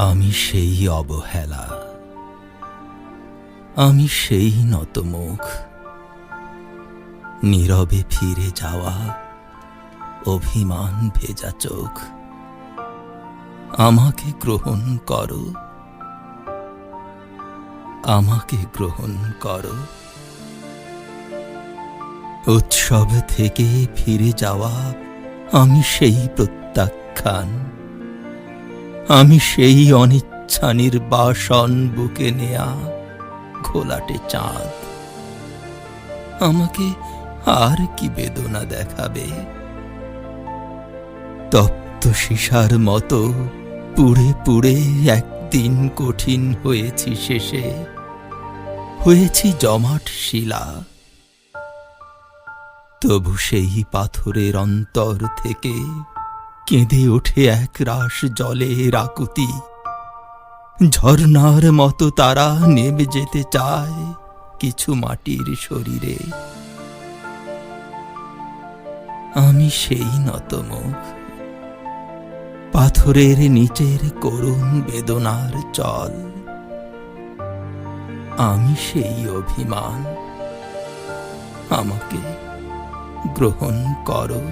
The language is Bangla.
আমি সেই অবহেলা, আমি সেই নতমুখ। নীরবে ফিরে যাওয়া, অভিমান ভেজা চোখ। আমাকে গ্রহণ করো। আমাকে গ্রহণ করো। উৎসব থেকে ফিরে যাওয়া, আমি সেই প্রত্যাখ্যান। আমি সেই অনিচ্ছা নির্বাসন বুকে নেয়া ঘোলাটে চাঁদ। আমাকে আর কি বেদনা দেখাবে? তপ্ত সীসার মতো পুড়ে পুড়ে একদিন কঠিন হয়েছি শেষে। হয়েছি জমাট শিলা। তবু সেই পাথরের অন্তর থেকে কেঁদে ওঠে এক রাস জলে রাকুতি। ঝর্ণার মতো তারা নেমে যেতে চায় কিছু মাটির শরীরে। আমি সেই নতমুখ। পাথরের নিচের করুণ বেদনার জল আমি সেই অভিমান। আমাকে গ্রহণ করো।